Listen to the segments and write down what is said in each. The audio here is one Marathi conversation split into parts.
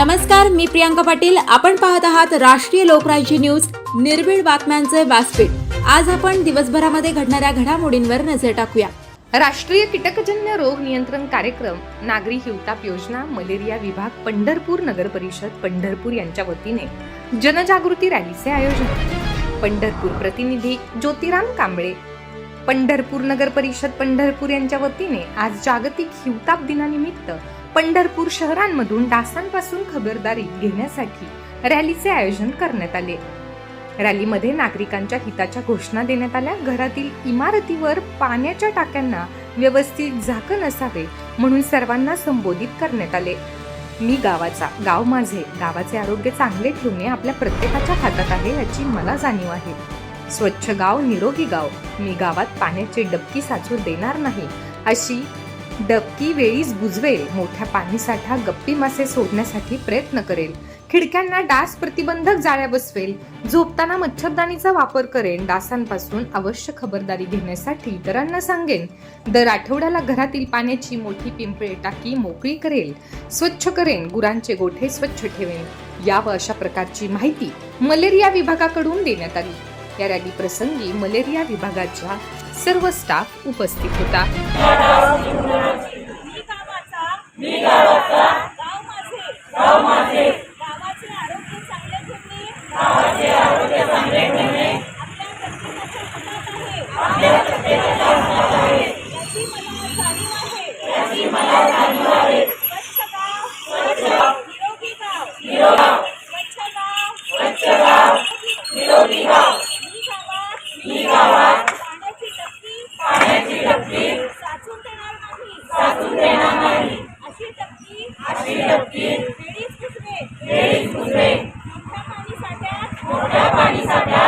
नमस्कार मी प्रियांका पाटील. आपण पाहत आहात राष्ट्रीय लोकराज्य न्यूज निर्भीड बातम्यांचे व्यासपीठ. आज आपण दिवसभरामध्ये घडणाऱ्या घडामोडींवर नजर टाकूया. राष्ट्रीय कीटकजन्य रोग नियंत्रण कार्यक्रम नागरी हिवताप योजना मलेरिया विभाग पंढरपूर नगर परिषद पंढरपूर यांच्या वतीने जनजागृती रॅलीचे आयोजन. पंढरपूर प्रतिनिधी ज्योतिराम कांबळे पंढरपूर नगर परिषद पंढरपूर यांच्या वतीने आज जागतिक हिवताप दिनानिमित्त पंढरपूर शहरांमधून डासांपासून खबरदारी घेण्यासाठी रॅलीचे आयोजन करण्यात आले. रॅलीमध्ये नागरिकांच्या हिताच्या घोषणा देण्यात आल्या. घरातील इमारतीवर पाण्याच्या टाक्यांना व्यवस्थित झाकण असावे म्हणून सर्वांना संबोधित करण्यात आले. मी गावाचा गाव माझे गावाचे आरोग्य चांगले ठेवणे आपल्या प्रत्येकाच्या हातात आहे याची मला जाणीव आहे. स्वच्छ गाव निरोगी गाव. मी गावात पाण्याची डबकी साचू देणार नाही अशी डबकी वेळीच बुजवेल मोठ्या पाणीसाठा गप्पी मासे सोडण्यासाठी प्रयत्न करेल. खिडक्यांना डास प्रतिबंधक जाळ्या बसवेल. झोपताना मच्छरदाणीचा वापर करेन डासांपासून अवश्य खबरदारी घेण्यासाठी इतरांना सांगेन. दर आठवड्याला घरातील पाण्याची मोठी पिंपळे टाकी मोकळी करेल स्वच्छ करेन गुरांचे गोठे स्वच्छ ठेवेन. या व अशा प्रकारची माहिती मलेरिया विभागाकडून देण्यात आली. या रॅली प्रसंगी मलेरिया विभागाच्या सर्व स्टाफ उपस्थित होता. साचून देणार नाही अशी टक्की अशी टक्की वेळीच पुसवे वेळीच पुसवे मोठ्या पाणी साठ्यात मोठ्या पाणी साठ्यात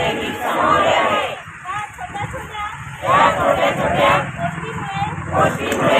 छोट्या छोट्या त्या छोट्या गोष्टीमुळे